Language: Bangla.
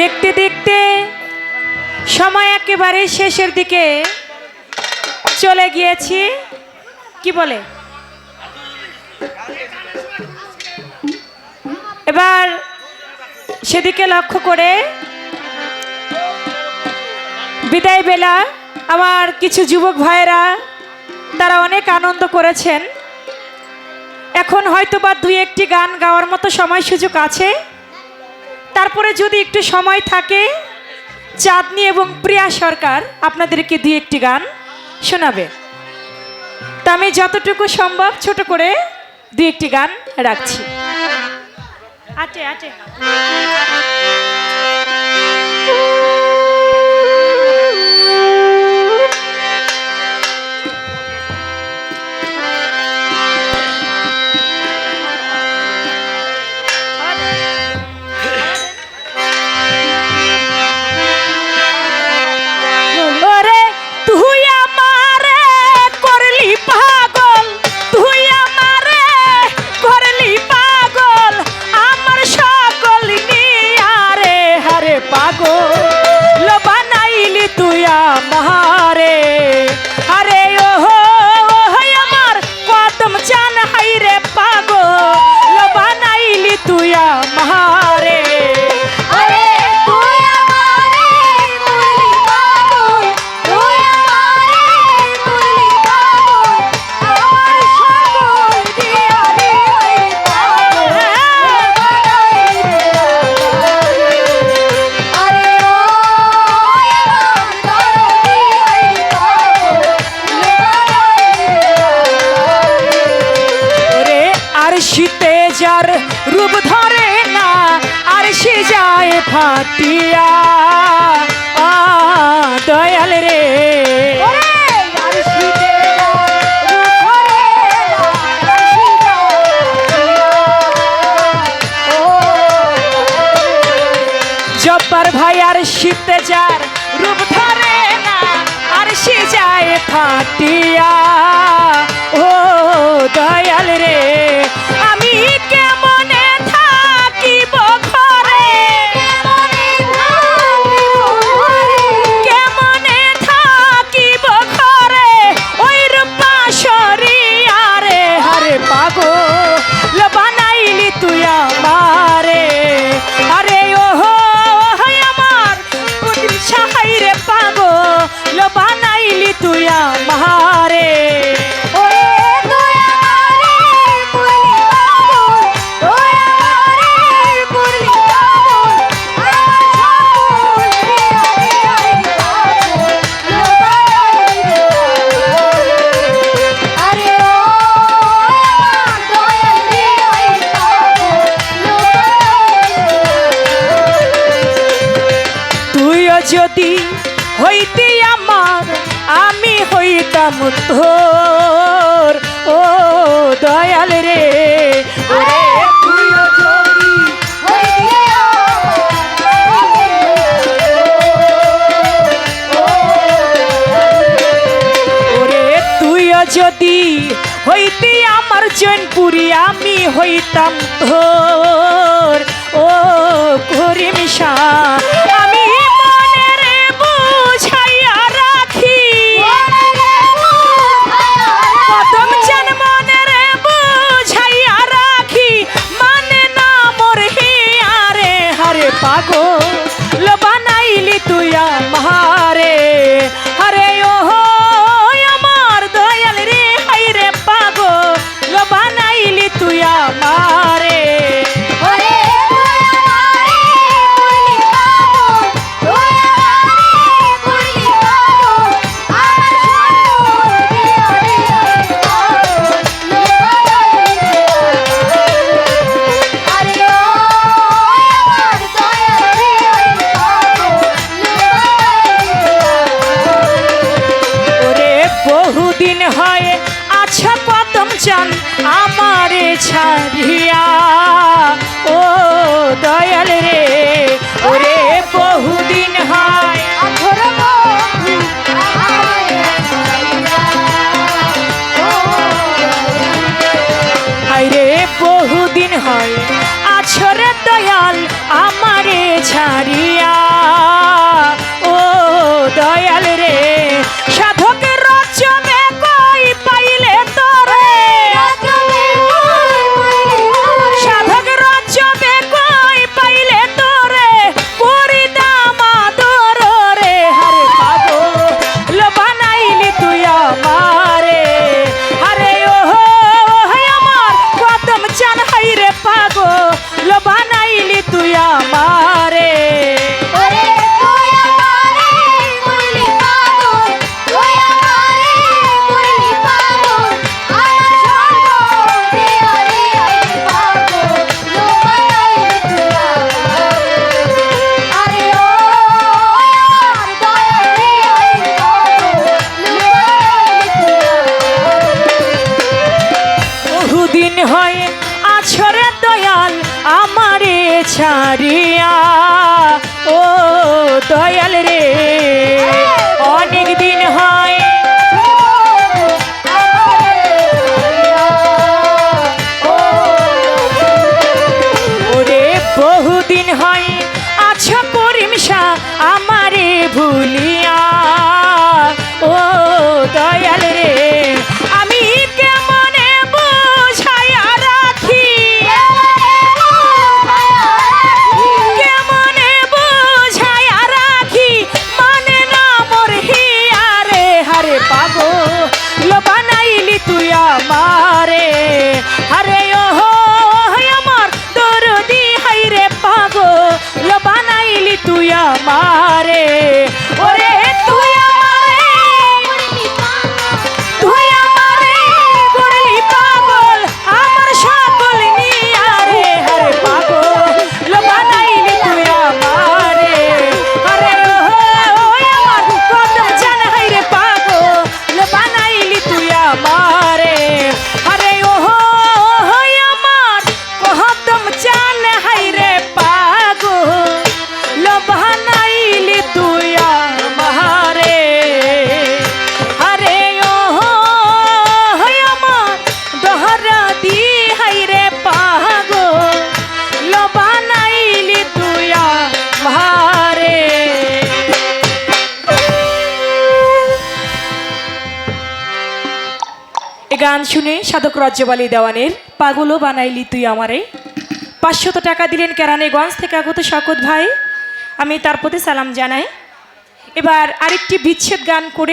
দেখতে দেখতে সময় একেবারে শেষের দিকে চলে গিয়েছি। কি বলে? এবার সেদিকে লক্ষ্য করে বিদায় বেলা আমার কিছু যুবক ভাইয়েরা, তারা অনেক আনন্দ করেছেন। এখন হয়তো বা দুই একটি গান গাওয়ার মতো সময় সুযোগ আছে। তারপরে যদি একটু সময় থাকে, চাঁদনি এবং প্রিয়া সরকার আপনাদেরকে দুই একটি গান শোনাবে। তা আমি যতটুকু সম্ভব ছোট করে দুই একটি গান রাখছি। আচ্ছা আটে। পাগল ফাটিয়া দয়াল রে। জব্বার ভাই আর শীতে যার রূপ ধরে না, আর সে যায় ফাটিয়া। ও দয়াল রে, আমি যদি হইতি আমার, আমি হইতাম তোর। ও দয়াল রে। যদি হইতি আমার। জৈনপুরি, আমি হইতাম তোর। ও করিম আমারে ছাড়িয়া ও দয়াল রে Yay! গান শুনে সাধক রাজ্যবালি দেওয়ানের পাগলও বানাইলি তুই আমারে। পাঁচশত টাকা দিলেন কেরানেগঞ্জ থেকে আগত শকত ভাই। আমি তার প্রতি সালাম জানাই। এবার আরেকটি বিচ্ছেদ গান করে